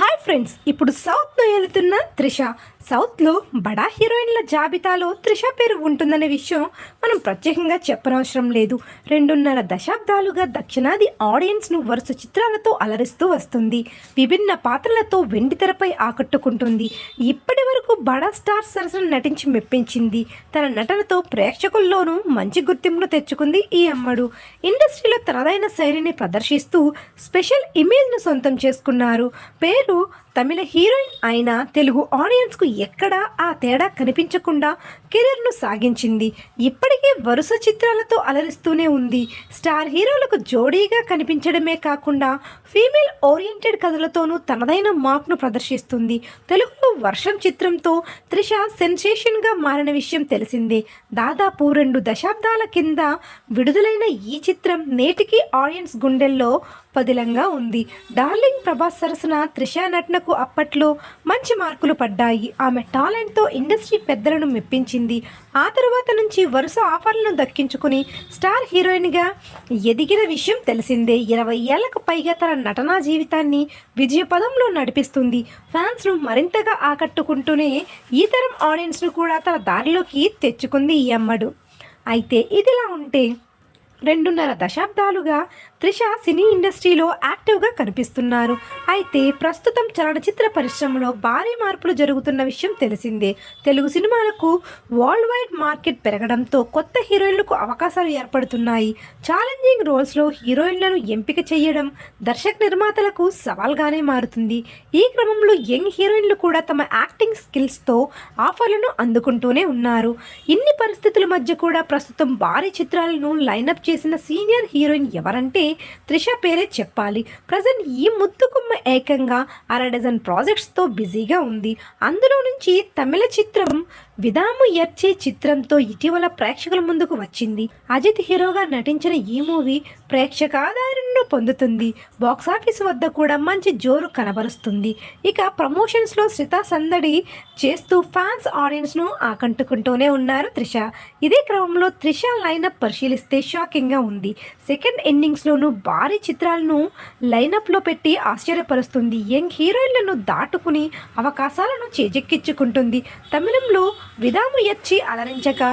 Hi friends ఇప్పుడు సౌత్లో వెళుతున్న త్రిష. సౌత్లో బడా హీరోయిన్ల జాబితాలో త్రిష పేరు ఉంటుందనే విషయం మనం ప్రత్యేకంగా చెప్పనవసరం లేదు. రెండున్నర దశాబ్దాలుగా దక్షిణాది ఆడియన్స్ను వరుస చిత్రాలతో అలరిస్తూ వస్తుంది. విభిన్న పాత్రలతో వెండితెరపై ఆకట్టుకుంటుంది. ఇప్పటి వరకు బడా స్టార్ సరసన నటించి మెప్పించింది. తన నటనతో ప్రేక్షకుల్లోనూ మంచి గుర్తింపును తెచ్చుకుంది ఈ అమ్మడు. ఇండస్ట్రీలో తనదైన శైలిని ప్రదర్శిస్తూ స్పెషల్ ఇమేజ్ను సొంతం చేసుకున్నారు. పేరు dulu. తమిళ హీరోయిన్ అయిన తెలుగు ఆడియన్స్కు ఎక్కడా ఆ తేడా కనిపించకుండా కెరీర్ను సాగించింది. ఇప్పటికే వరుస చిత్రాలతో అలరిస్తూనే ఉంది. స్టార్ హీరోలకు జోడీగా కనిపించడమే కాకుండా ఫీమేల్ ఓరియంటెడ్ కథలతోనూ తనదైన మార్క్ను ప్రదర్శిస్తుంది. తెలుగులో వర్షం చిత్రంతో త్రిష సెన్సేషన్గా మారిన విషయం తెలిసిందే. దాదాపు రెండు దశాబ్దాల కింద విడుదలైన ఈ చిత్రం నేటికి ఆడియన్స్ గుండెల్లో పదిలంగా ఉంది. డార్లింగ్ ప్రభాస్ సరసన త్రిష నటనకు అప్పట్లో మంచి మార్కులు పడ్డాయి. ఆమె టాలెంట్తో ఇండస్ట్రీ పెద్దలను మెప్పించింది. ఆ తర్వాత నుంచి వరుస ఆఫర్లను దక్కించుకుని స్టార్ హీరోయిన్గా ఎదిగిన విషయం తెలిసిందే. ఇరవై ఏళ్ళకు పైగా తన నటనా జీవితాన్ని విజయపదంలో నడిపిస్తుంది. ఫ్యాన్స్ను మరింతగా ఆకట్టుకుంటూనే ఈ తరం ఆడియన్స్ను కూడా తన దారిలోకి తెచ్చుకుంది ఈ అమ్మడు. అయితే ఇదిలా ఉంటే రెండున్నర దశాబ్దాలుగా త్రిష సినీ ఇండస్ట్రీలో యాక్టివ్గా కనిపిస్తున్నారు. అయితే ప్రస్తుతం చలనచిత్ర పరిశ్రమలో భారీ మార్పులు జరుగుతున్న విషయం తెలిసిందే. తెలుగు సినిమాలకు వరల్డ్ వైడ్ మార్కెట్ పెరగడంతో కొత్త హీరోయిన్లకు అవకాశాలు ఏర్పడుతున్నాయి. ఛాలెంజింగ్ రోల్స్లో హీరోయిన్లను ఎంపిక చేయడం దర్శక నిర్మాతలకు సవాల్గానే మారుతుంది. ఈ క్రమంలో యంగ్ హీరోయిన్లు కూడా తమ యాక్టింగ్ స్కిల్స్తో ఆఫర్లను అందుకుంటూనే ఉన్నారు. ఇన్ని పరిస్థితుల మధ్య కూడా ప్రస్తుతం భారీ చిత్రాలను లైనప్ చేసిన సీనియర్ హీరోయిన్ ఎవరంటే త్రిష పేరే చెప్పాలి. ప్రజెంట్ ఈ ముద్దుకుమ్మ ఏకంగా అర డజన్ ప్రాజెక్ట్స్తో బిజీగా ఉంది. అందులో నుంచి తమిళ చిత్రం విదాము ఎర్చే చిత్రంతో ఇటీవల ప్రేక్షకుల ముందుకు వచ్చింది. అజిత్ హీరోగా నటించిన ఈ మూవీ ప్రేక్షక పొందుతుంది. బాక్సాఫీస్ వద్ద కూడా మంచి జోరు కనబరుస్తుంది. ఇక ప్రమోషన్స్లో శ్రిత సందడి చేస్తూ ఫ్యాన్స్ ఆడియన్స్ను ఆకట్టుకుంటూనే ఉన్నారు త్రిష. ఇదే క్రమంలో త్రిష లైనప్ పరిశీలిస్తే షాకింగ్గా ఉంది. సెకండ్ ఇన్నింగ్స్లోనూ భారీ చిత్రాలను లైనప్లో పెట్టి ఆశ్చర్యపరుస్తుంది. యంగ్ హీరోయిన్లను దాటుకుని అవకాశాలను చేజెక్కించుకుంటుంది. తమిళంలో విదాము ఎచ్చి అలరించగా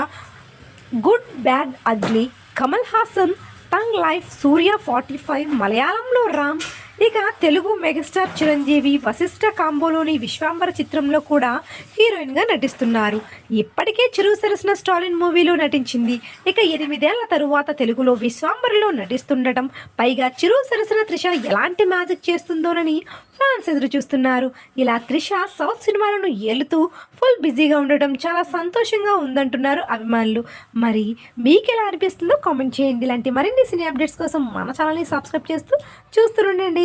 good bad ugly Kamal Haasan thug life Suriya forty five మలయాళంలో రామ్ ఇక తెలుగు మెగాస్టార్ చిరంజీవి వశిష్ఠ కాంబోలోని విశ్వాంబర చిత్రంలో కూడా హీరోయిన్గా నటిస్తున్నారు. ఇప్పటికే చిరు సరసన స్టాలిన్ మూవీలో నటించింది. ఇక ఎనిమిదేళ్ళ తరువాత తెలుగులో విశ్వాంబరలో నటిస్తుండటం పైగా చిరు సరసన త్రిష ఎలాంటి మ్యాజిక్ చేస్తుందోనని ఫ్యాన్స్ ఎదురు చూస్తున్నారు. ఇలా త్రిష సౌత్ సినిమాలను ఏలుతూ ఫుల్ బిజీగా ఉండటం చాలా సంతోషంగా ఉందంటున్నారు అభిమానులు. మరి మీకు ఎలా అనిపిస్తుందో కామెంట్ చేయండి. ఇలాంటి మరిన్ని సినీ అప్డేట్స్ కోసం మన ఛానల్ని సబ్స్క్రైబ్ చేస్తూ చూస్తుండండి